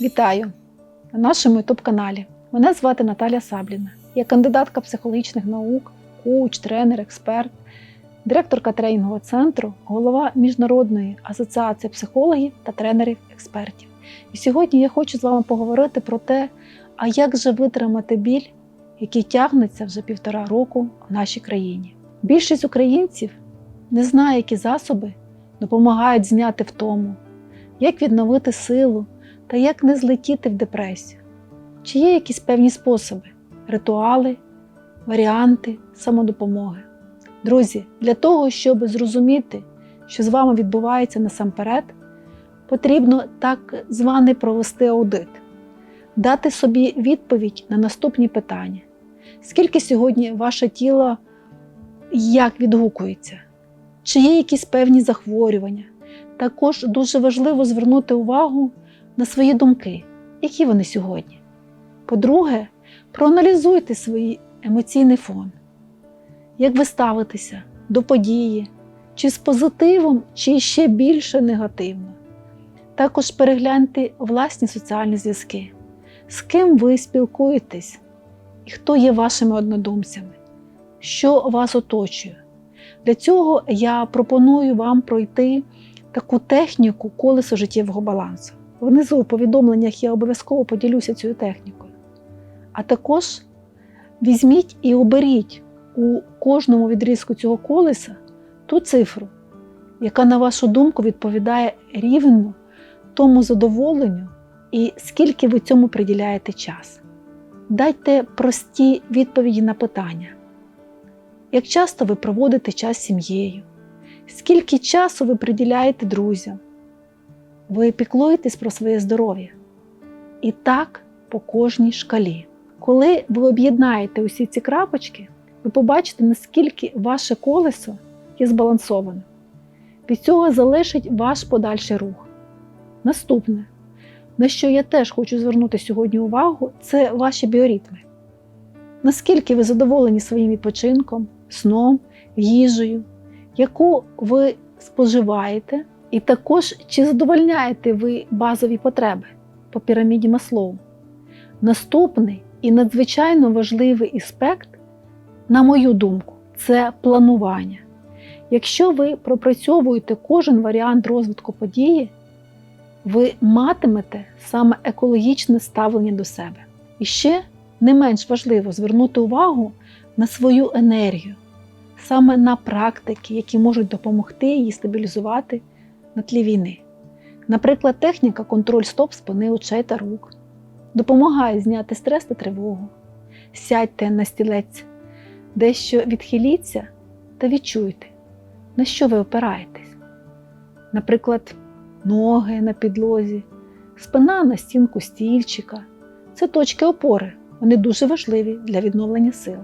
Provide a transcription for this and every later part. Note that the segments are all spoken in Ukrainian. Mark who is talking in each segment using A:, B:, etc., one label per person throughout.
A: Вітаю на нашому youtube каналі. Мене звати Наталя Сабліна. Я кандидатка психологічних наук, коуч, тренер, експерт, директорка тренінгового центру, голова Міжнародної асоціації психологів та тренерів-експертів. І сьогодні я хочу з вами поговорити про те, а як же витримати біль, який тягнеться вже півтора року в нашій країні. Більшість українців не знає, які засоби допомагають зняти втому, як відновити силу та як не злетіти в депресію. Чи є якісь певні способи, ритуали, варіанти самодопомоги? Друзі, для того, щоб зрозуміти, що з вами відбувається насамперед, потрібно так званий провести аудит, дати собі відповідь на наступні питання. Скільки сьогодні ваше тіло як відгукується? Чи є якісь певні захворювання? Також дуже важливо звернути увагу на свої думки, які вони сьогодні. По-друге, проаналізуйте свій емоційний фон. Як ви ставитеся до події, чи з позитивом, чи ще більше негативно. Також перегляньте власні соціальні зв'язки, з ким ви спілкуєтесь і хто є вашими однодумцями, що вас оточує. Для цього я пропоную вам пройти таку техніку колесо життєвого балансу. Внизу у повідомленнях я обов'язково поділюся цією технікою. А також візьміть і оберіть у кожному відрізку цього колеса ту цифру, яка, на вашу думку, відповідає рівно тому задоволенню і скільки ви цьому приділяєте час. Дайте прості відповіді на питання. Як часто ви проводите час з сім'єю? Скільки часу ви приділяєте друзям? Ви піклуєтесь про своє здоров'я. І так по кожній шкалі. Коли ви об'єднаєте усі ці крапочки, ви побачите, наскільки ваше колесо є збалансоване. Від цього залежить ваш подальший рух. Наступне, на що я теж хочу звернути сьогодні увагу, це ваші біоритми. Наскільки ви задоволені своїм відпочинком, сном, їжею, яку ви споживаєте, і також чи задовольняєте ви базові потреби по піраміді Маслоу. Наступний і надзвичайно важливий аспект, на мою думку, це планування. Якщо ви пропрацьовуєте кожен варіант розвитку події, ви матимете саме екологічне ставлення до себе. І ще не менш важливо звернути увагу на свою енергію, саме на практики, які можуть допомогти її стабілізувати на тлі війни. Наприклад, техніка контроль стоп спини очей та рук допомагає зняти стрес та тривогу. Сядьте на стілець, дещо відхиліться та відчуйте, на що ви опираєтесь. Наприклад, ноги на підлозі, спина на стінку стільчика це точки опори, вони дуже важливі для відновлення сил.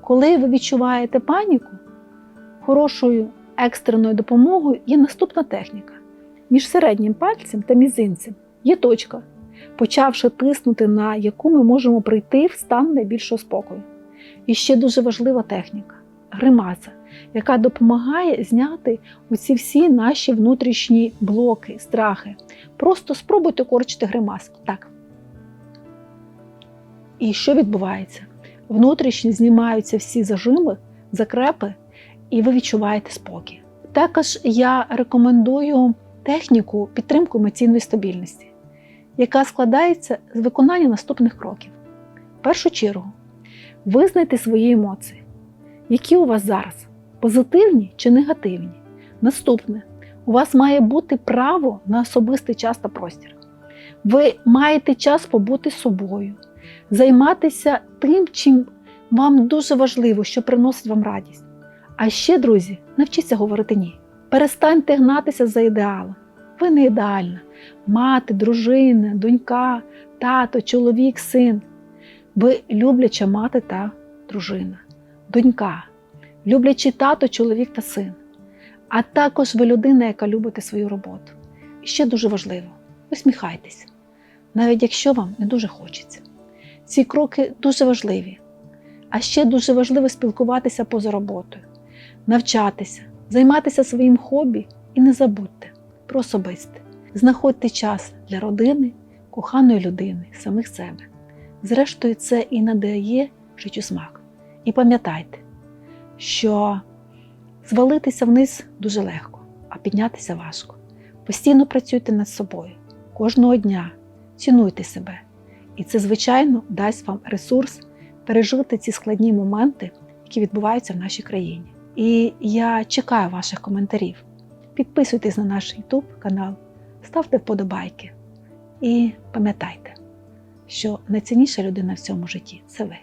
A: Коли ви відчуваєте паніку, хорошою екстреною допомогою є наступна техніка. Між середнім пальцем та мізинцем є точка, почавши тиснути, на яку ми можемо прийти в стан найбільшого спокою. І ще дуже важлива техніка гримаса, яка допомагає зняти оці всі наші внутрішні блоки, страхи. Просто спробуйте корчити гримаску. Так. І що відбувається? Внутрішньо знімаються всі зажими, закрепи, і ви відчуваєте спокій. Також я рекомендую техніку підтримку емоційної стабільності, яка складається з виконання наступних кроків. В першу чергу, визнайте свої емоції, які у вас зараз позитивні чи негативні. Наступне, у вас має бути право на особистий час та простір. Ви маєте час побути собою, займатися тим, чим вам дуже важливо, що приносить вам радість. А ще, друзі, навчіться говорити ні. Перестаньте гнатися за ідеалом. Ви не ідеальна. Мати, дружина, донька, тато, чоловік, син. Ви любляча мати та дружина, донька, люблячий тато, чоловік та син. А також ви людина, яка любите свою роботу. І ще дуже важливо усміхайтеся, навіть якщо вам не дуже хочеться. Ці кроки дуже важливі. А ще дуже важливо спілкуватися поза роботою, навчатися, займатися своїм хобі і не забудьте про особисте. Знаходьте час для родини, коханої людини, самих себе. Зрештою, це і надає життю смак. І пам'ятайте, що звалитися вниз дуже легко, а піднятися важко. Постійно працюйте над собою кожного дня, цінуйте себе. І це, звичайно, дасть вам ресурс пережити ці складні моменти, які відбуваються в нашій країні. І я чекаю ваших коментарів. Підписуйтесь на наш YouTube канал, ставте вподобайки. І пам'ятайте, що найцінніша людина в цьому житті це ви.